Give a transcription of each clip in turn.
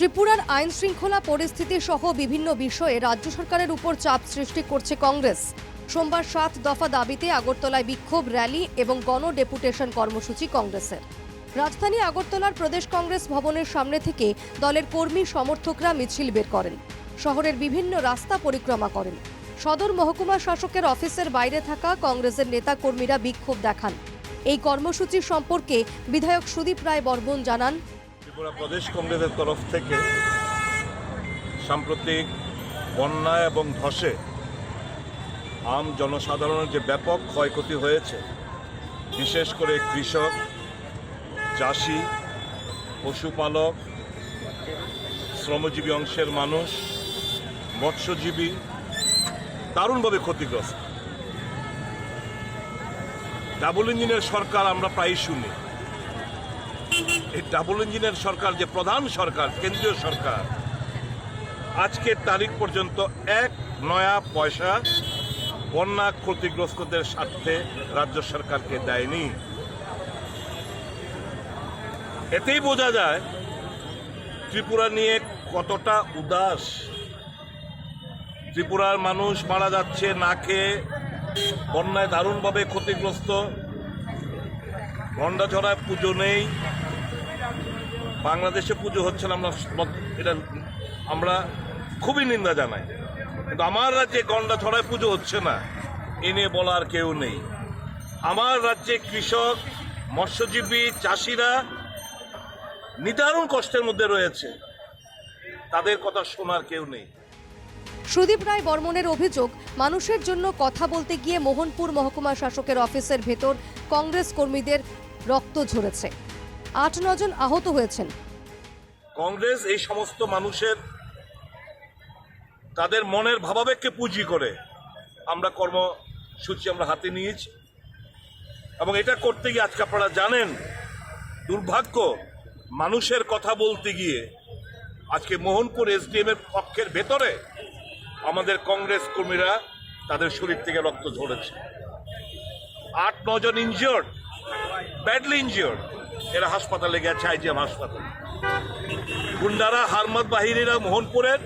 ত্রিপুরার আইন শৃঙ্খলা পরিস্থিতি সহ বিভিন্ন বিষয়ে রাজ্য সরকারের উপর চাপ সৃষ্টি করছে কংগ্রেস। সোমবার সাত দফা দাবিতে আগরতলায় বিক্ষোভ, র্যালি এবং গণ ডেপুটেশন কর্মসূচি কংগ্রেসের। রাজধানী আগরতলার প্রদেশ কংগ্রেস ভবনের সামনে থেকে দলের কর্মী সমর্থকরা মিছিল বের করেন। শহরের বিভিন্ন রাস্তা পরিক্রমা করেন। সদর মহকুমা শাসকের অফিসের বাইরে থাকা কংগ্রেসের নেতা কর্মীরা বিক্ষোভ দেখান। এই কর্মসূচি সম্পর্কে বিধায়ক সুদীপ রায় বর্মন জানান ত্রিপুরা প্রদেশ কংগ্রেসের তরফ থেকে সাম্প্রতিক বন্যা এবং ধসে আম জনসাধারণের যে ব্যাপক ক্ষয়ক্ষতি হয়েছে, বিশেষ করে কৃষক, চাষি, পশুপালক, শ্রমজীবী অংশের মানুষ, মৎস্যজীবী দারুণভাবে ক্ষতিগ্রস্ত। ডাবল ইঞ্জিনের সরকার আমরা প্রায়ই শুনি। এই ডাবল ইঞ্জিনের সরকার যে প্রধান সরকার, কেন্দ্রীয় সরকার, আজকের তারিখ পর্যন্ত এক নয়া পয়সা বন্যা ক্ষতিগ্রস্তদের স্বার্থে রাজ্য সরকারকে দেয়নি। এতেই বোঝা যায় ত্রিপুরা নিয়ে কতটা উদাস। ত্রিপুরার মানুষ মারা যাচ্ছে, না খেয়ে বন্যায় দারুণভাবে ক্ষতিগ্রস্ত। গন্ডাছড়ায় পুজো নেই। বাংলাদেশে পুজো হচ্ছে না, আমরা এটা আমরা খুবই নিন্দা জানাই। কিন্তু আমার রাজ্যে গন্ডা ছড়ায় পুজো হচ্ছে না, এ নিয়ে বলার কেউ নেই। আমার রাজ্যে কৃষক, মৎস্যজীবী, চাষিরা নিদারুণ কষ্টের মধ্যে রয়েছে। তাদের কথা শোনার কেউ নেই। সুদীপ রায় বর্মনের অভিযোগ, মানুষের জন্য কথা বলতে গিয়ে মোহনপুর মহকুমা শাসকের অফিসের ভেতর কংগ্রেস কর্মীদের রক্ত ঝরেছে। আট নজন আহত হয়েছেন। কংগ্রেস এই সমস্ত মানুষের তাদের মনের ভাবাবেগকে পুঁজি করে আমরা কর্মসূচি আমরা হাতে নিয়েছি। এবং এটা করতে গিয়ে আজকে আপনারা জানেন, দুর্ভাগ্য, মানুষের কথা বলতে গিয়ে আজকে মোহনপুর এসডিএম এর পক্ষের ভেতরে আমাদের কংগ্রেস কর্মীরা তাদের শরীর থেকে রক্ত ঝরেছে। আট নজন ইনজিওর্ড ব্যাডলি ইনজিওর্ড এরা হাসপাতালে গেছে আইজিএম হাসপাতালে। গুন্ডারা হারমত বাহিনীরা মোহনপুরের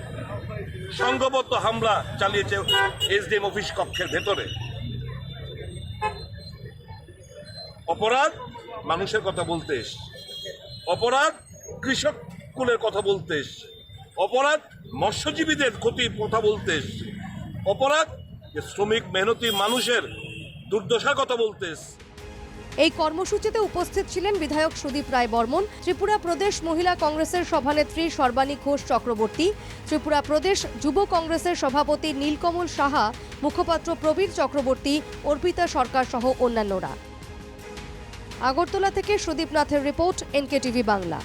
সংঘবদ্ধ হামলা চালিয়েছে এসডিএম অফিস কক্ষের ভেতরে। অপরাধ মানুষের কথা বলতে এসছে। অপরাধ কৃষক কুলের কথা বলতে এসছে। অপরাধ মৎস্যজীবীদের ক্ষতির কথা বলতে এসছে। অপরাধ শ্রমিক মেহনতি মানুষের দুর্দশার কথা বলতে এই কর্মসূচিতে উপস্থিত ছিলেন বিধায়ক সুদীপ রায় বর্মন, ত্রিপুরা প্রদেশ মহিলা কংগ্রেসের সভানেত্রী সর্বাণী ঘোষ চক্রবর্তী, ত্রিপুরা প্রদেশ যুব কংগ্রেসের সভাপতি নীলকমল সাহা, মুখপাত্র প্রবীর চক্রবর্তী, অর্পিতা সরকার সহ অন্যান্যরা। আগরতলা থেকে সুদীপ নাথের রিপোর্ট, এনকেটিভি বাংলা।